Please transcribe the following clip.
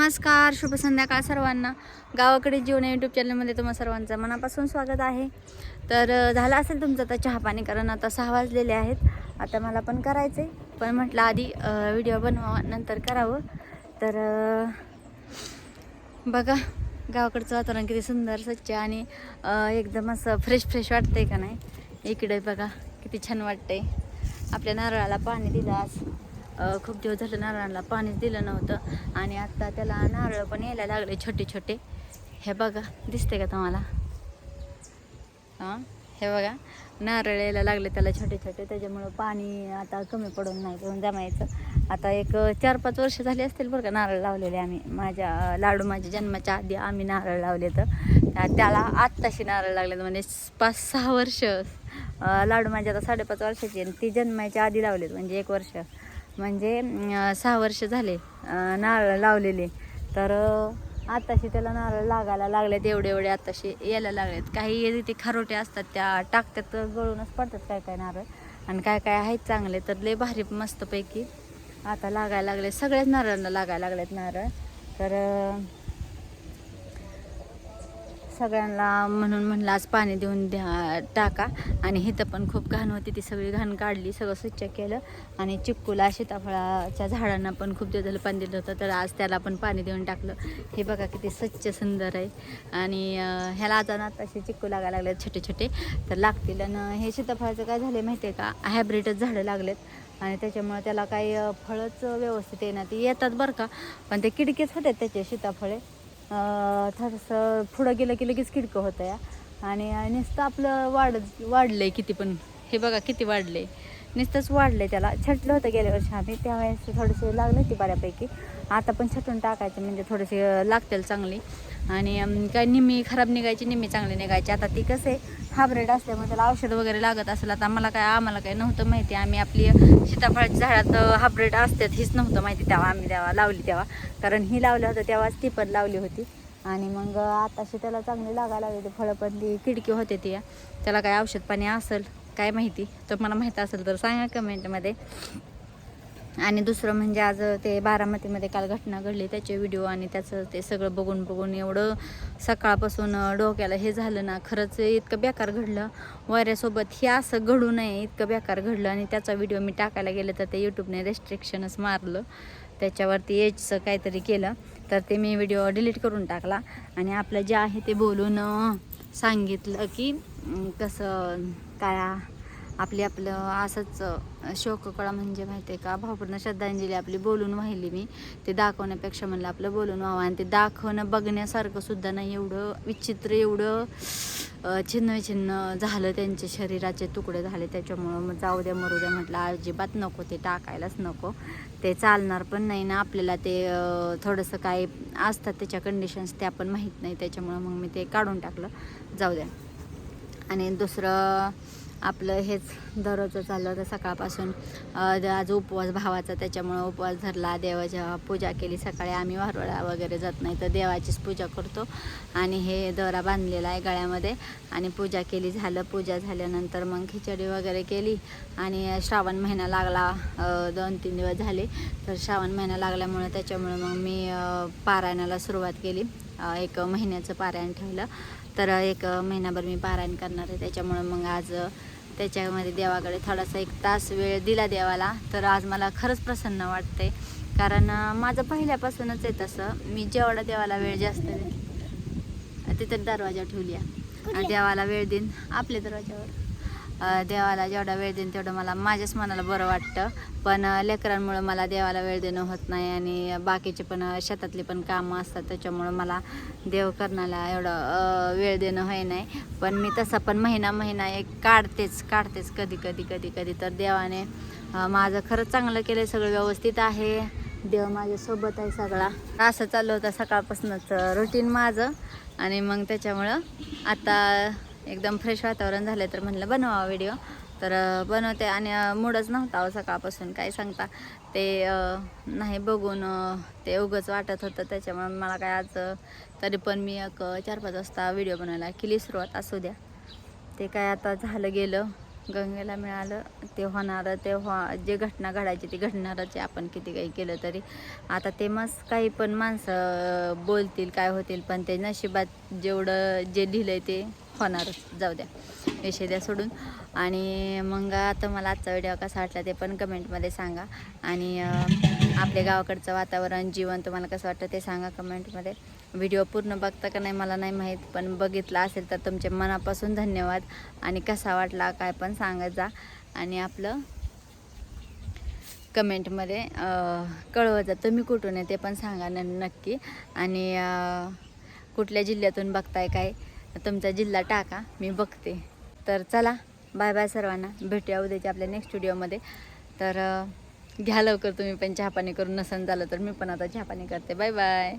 नमस्कार शुभ संध्याकाळ सर्वांना. गावाकडे जीवन यूट्यूब चॅनलमध्ये तुम्हा सर्वांचं मनापासून स्वागत आहे. तर झालं असेल तुमचं आता चहा पाणी कारण आता सहा वाजलेले आहेत. आता मला पण करायचं आहे पण म्हटलं आधी व्हिडिओ बनवावा नंतर करावं. तर बघा गावाकडचं वातावरण किती सुंदर स्वच्छ आणि एकदम असं फ्रेश फ्रेश वाटतंय का नाही? इकडे बघा किती छान वाटतंय. आपल्या नारळाला पाणी दिलं आज. खूप दिवस झालं नारळाला पाणीच दिलं नव्हतं. आणि आत्ता त्याला नारळ पण यायला लागले छोटे छोटे. हे बघा दिसते का तुम्हाला? हां हे बघा नारळ यायला लागले त्याला छोटे छोटे. त्याच्यामुळं पाणी आता कमी पडून नाही घेऊन जमायचं. आता एक चार पाच वर्ष झाली असतील बरं का नारळ लावलेले आम्ही. माझ्या लाडू माझ्या जन्माच्या आधी आम्ही नारळ लावले तर. त्याला आत्ताशी नारळ लागले म्हणजे पाच सहा वर्ष. लाडू माझ्या आता साडेपाच वर्षाची आणि ती जन्माच्या आधी लावलेत म्हणजे एक वर्ष. म्हणजे सहा वर्ष झाले नारळ लावलेले. तर आताशी त्याला नारळ लागायला लागलेत एवढे एवढे आताशी यायला लागलेत. काही ते खारोटे असतात त्या टाकतात गळूनच पडतात काय काय नारळ. आणि काय काय आहेत चांगले तर लय भारी मस्तपैकी आता लागायला लागले सगळ्याच नारळांना लागायला लागलेत नारळ. तर सगळ्यांना म्हणून म्हणलं आज पाणी देऊन द्या टाका. आणि इथं पण खूप घाण होती ती सगळी घाण काढली सगळं स्वच्छ केलं. आणि चिक्कूला सीताफळाच्या झाडांना पण खूप दिवस झालं पाणी दिलं होतं तर आज त्याला पण पाणी देऊन टाकलं. हे बघा किती स्वच्छ सुंदर आहे. आणि ह्याला आता ना तसे चिक्कू लागायला लागले छोटे छोटे. तर लागतील. आणि हे सीताफळाचं काय झालं माहिती आहे का? हायब्रिडच झाडं लागलेत. आणि त्याच्यामुळे त्याला काही फळंच फळच व्यवस्थित येणार ते येतात बरं का पण ते किडकेच होतात त्याचे सीताफळे. थोडंसं पुढं गेलं की लगेच किडकं होतं या. आणि नुसतं आपलं वाढ वाढलं आहे किती पण. हे बघा किती वाढले नुसतंच वाढलं आहे त्याला. छटलं होतं गेल्या वर्षी आम्ही. त्यावेळेस थोडेसे लागले होती बऱ्यापैकी. आता पण छटून टाकायचे म्हणजे थोडेसे लागतील चांगली. आणि काय निम्मी खराब निघायची निम्मी चांगली निघायची. आता ती कसं आहे हायब्रिड असल्यामुळे त्याला औषध वगैरे लागत असेल. आता आम्हाला काय आम्हाला काय नव्हतं माहिती. आम्ही आपली सीताफळाच्या झाडात हाबरेट असतात हीच नव्हतं माहिती. तेव्हा आम्ही तेव्हा लावली तेव्हा. कारण ही लावलं होतं तेव्हाच ती पण लावली होती. आणि मग आताशी त्याला चांगली लागायला लागली. फळं पण ती किडकी होते ती. त्याला काय औषध पाणी असेल काय माहिती? तर मला माहीत असेल तर सांगा कमेंटमध्ये. आणि दुसरं म्हणजे आज ते बारामतीमध्ये काल घटना घडली त्याचे व्हिडिओ आणि त्याचं ते सगळं बघून बघून एवढं सकाळपासून डोक्याला हे झालं ना खरंच इतकं बेकार घडलं. वाऱ्यासोबत हे असं घडू नये इतकं बेकार घडलं. आणि त्याचा व्हिडिओ मी टाकायला गेले तर ते यूट्यूबने रेस्ट्रिक्शनच मारलं. त्याच्यावरती एजचं काहीतरी केलं. तर ते मी व्हिडिओ डिलीट करून टाकला. आणि आपलं जे आहे ते बोलून सांगितलं की कसं काय आपली आपलं असंच शोककळा म्हणजे माहिती आहे का? भावपूर्ण श्रद्धांजली आपली बोलून वाहिली मी. ते दाखवण्यापेक्षा म्हणलं आपलं बोलून व्हावं. आणि ते दाखवणं बघण्यासारखं सुद्धा नाही एवढं विचित्र एवढं अं, छिन्न छिन्न झालं त्यांचे शरीराचे तुकडे झाले. त्याच्यामुळं मग जाऊ द्या मरू द्या म्हटलं अजिबात नको ते टाकायलाच नको. ते चालणार पण नाही ना आपल्याला ते थोडंसं काय असतात त्याच्या कंडिशन्स त्या पण माहीत नाही. त्याच्यामुळं मग मी ते काढून टाकलं. जाऊ द्या. आणि दुसरं आपलं हेच दररोजचं चाललं होतं सकाळपासून. आज उपवास भावाचा त्याच्यामुळं उपवास धरला देवाच्या पूजा केली. सकाळी आम्ही वारोळा वगैरे जात नाही तर देवाचीच पूजा करतो. आणि हे दोरा बांधलेला आहे गळ्यामध्ये. आणि पूजा केली झालं. पूजा झाल्यानंतर मग खिचडी वगैरे केली. आणि श्रावण महिना लागला दोन तीन दिवस झाले. तर श्रावण महिना लागल्यामुळं त्याच्यामुळं मग मी पारायणाला सुरुवात केली. एक महिन्याचं पारायण ठेवलं. तर एक महिनाभर मी पारायण करणार आहे. त्याच्यामुळं मग आज त्याच्यामध्ये देवाकडे थोडासा एक तास वेळ दिला देवाला. तर आज मला खरंच प्रसन्न वाटते कारण माझं पहिल्यापासूनच आहे तसं. मी जेवढा देवाला वेळ जास्त देते तिथं दरवाजा ठेवली आहे आणि देवाला वेळ देईन आपल्या दरवाजावर अं, देवाला जेवढा वेळ देईन तेवढं मला माझ्याच मनाला बरं वाटतं. पण लेकरांमुळं मला देवाला वेळ देणं होत नाही आणि बाकीचे पण शेतातले पण कामं असतात त्याच्यामुळं मला देव करण्याला एवढं वेळ देणं होय नाही. पण मी तसा पण महिना महिना एक काढतेच काढतेच कधी कधी कधी कधी तर देवाने माझं खरंच चांगलं केलं सगळं व्यवस्थित आहे. देव माझ्यासोबत आहे सगळा. असं चाललं होतं सकाळपासूनच रुटीन माझं आणि मग त्याच्यामुळं आता एकदम फ्रेश वातावरण झालं तर म्हणलं बनवा व्हिडिओ तर बनवते आणि मूडच नव्हता अहो सकाळपासून. काय सांगता? ते नाही बघून ते उगंच वाटत होतं. त्याच्यामुळे मला काय आज तरी पण मी एक चार पाच वाजता व्हिडिओ बनवायला केली सुरुवात. असू द्या. ते काय आता झालं गेलं. गंगेला मिळालं. ते होणारं ते हो जे घटना घडायची ती घडणारच आहे. आपण किती काही केलं तरी. आता ते मस्त काही पण माणसं बोलतील काय होतील पण ते नशिबात जेवढं जे लिहिलं आहे ते होणारच जाऊ द्या. विषय द्या सोडून. आणि मग आता मला आजचा व्हिडिओ कसा वाटला ते पण कमेंटमध्ये सांगा. आणि आपल्या गावाकडचं वातावरण जीवन तुम्हाला कसं वाटतं ते सांगा कमेंटमध्ये. व्हिडिओ पूर्ण बघता का नाही मला नाही माहीत पण बघितला असेल तर तुमचे मनापासून धन्यवाद. आणि कसा वाटला काय पण सांगत जा. आणि आपलं कमेंटमध्ये कळवत जा. तुम्ही कुठून आहे ते पण सांगा न नक्की. आणि कुठल्या जिल्ह्यातून बघताय काय? तुमचा जिल्हा टाका मी बघते. तर चला बाय बाय सर्वांना. भेटूया उद्याच्या आपल्या नेक्स्ट व्हिडिओमध्ये तर घ्या लवकर तुम्ही पण चहापाणी करून नसन झालं तर मी पण आता चहापाणी करते. Bye bye.